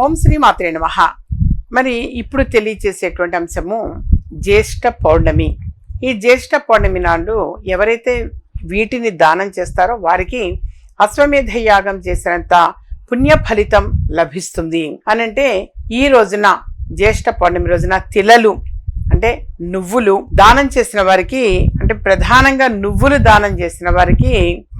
ఓం శ్రీ మాత్రే నమ. మరి ఇప్పుడు తెలియచేసేటువంటి అంశము జ్యేష్ఠ పౌర్ణమి. ఈ జ్యేష్ఠ పౌర్ణమి నాడు ఎవరైతే వీటిని దానం చేస్తారో వారికి అశ్వమేధ యాగం చేసినంత పుణ్య ఫలితం లభిస్తుంది. అనంటే ఈ రోజున జ్యేష్ఠ పౌర్ణమి రోజున తిలలు అంటే నువ్వులు దానం చేసిన వారికి అంటే ప్రధానంగా నువ్వులు దానం చేసిన వారికి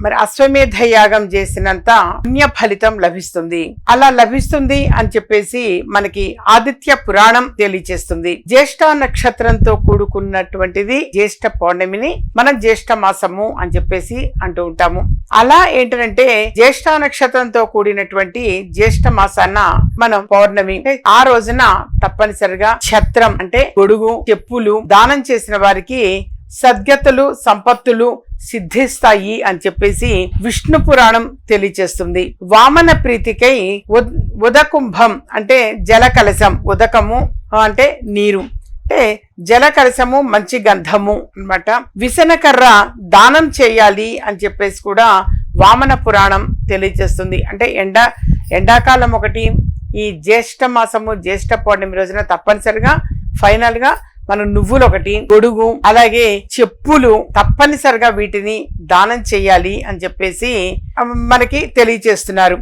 మరి అశ్వమేధ యాగం చేసినంత పుణ్య ఫలితం లభిస్తుంది. అలా లభిస్తుంది అని చెప్పేసి మనకి ఆదిత్య పురాణం తెలియచేస్తుంది. జ్యేష్ఠ నక్షత్రంతో కూడుకున్నటువంటిది జ్యేష్ఠ పౌర్ణమిని మనం జ్యేష్ఠ మాసము అని చెప్పేసి అంటూ ఉంటాము. అలా ఏంటంటే జ్యేష్ఠ నక్షత్రంతో కూడినటువంటి జ్యేష్ఠ మాసాన్న మనం పౌర్ణమి ఆ రోజున తప్పనిసరిగా ఛత్రం అంటే గొడుగు చెప్పులు దానం చేసిన వారికి సద్గతులు సంపత్తులు సిద్ధిస్తాయి అని చెప్పేసి విష్ణు పురాణం తెలియచేస్తుంది. వామన ప్రీతికై ఉద్- ఉదకుంభం అంటే జల కలశం ఉదకము అంటే నీరు. అంటే జల కలశము మంచి గంధము అన్నమాట. విసనకర్ర దానం చేయాలి అని చెప్పేసి కూడా వామన పురాణం తెలియజేస్తుంది అంటే ఎండ ఎండాకాలం ఒకటి ఈ జ్యేష్ఠ మాసము జ్యేష్ఠ పౌర్ణమి రోజున తప్పనిసరిగా ఫైనల్గా మనం నువ్వులు ఒకటి గొడుగు అలాగే చెప్పులు తప్పనిసరిగా వీటిని దానం చేయాలి అని చెప్పేసి మనకి తెలియచేస్తున్నారు.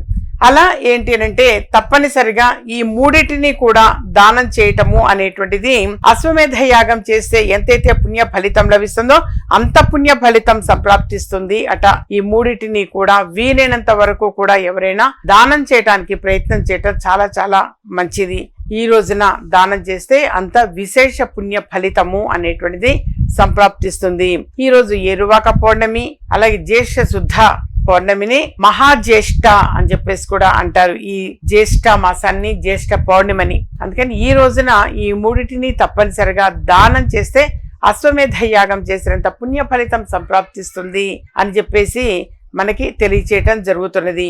అలా ఏంటి అంటే తప్పనిసరిగా ఈ మూడిటిని కూడా దానం చేయటము అనేటువంటిది అశ్వమేధ యాగం చేస్తే ఎంతైతే పుణ్య ఫలితం లభిస్తుందో అంత పుణ్య ఫలితం సంప్రాప్తిస్తుంది అట. ఈ మూడిటిని కూడా వీలైనంత వరకు కూడా ఎవరైనా దానం చేయటానికి ప్రయత్నం చేయటం చాలా చాలా మంచిది. ఈ రోజున దానం చేస్తే అంత విశేష పుణ్య ఫలితము అనేటువంటిది సంప్రాప్తిస్తుంది. ఈ రోజు పౌర్ణమి అలాగే జ్యేష్ఠ శుద్ధ పౌర్ణమిని మహాజ్యేష్ఠ అని చెప్పేసి కూడా అంటారు. ఈ జ్యేష్ఠ మాసాన్ని జ్యేష్ఠ పౌర్ణిమని. అందుకని ఈ రోజున ఈ మూడిటిని తప్పనిసరిగా దానం చేస్తే అశ్వమేధ యాగం చేసినంత పుణ్య ఫలితం సంప్రాప్తిస్తుంది అని చెప్పేసి మనకి తెలియచేయటం జరుగుతున్నది.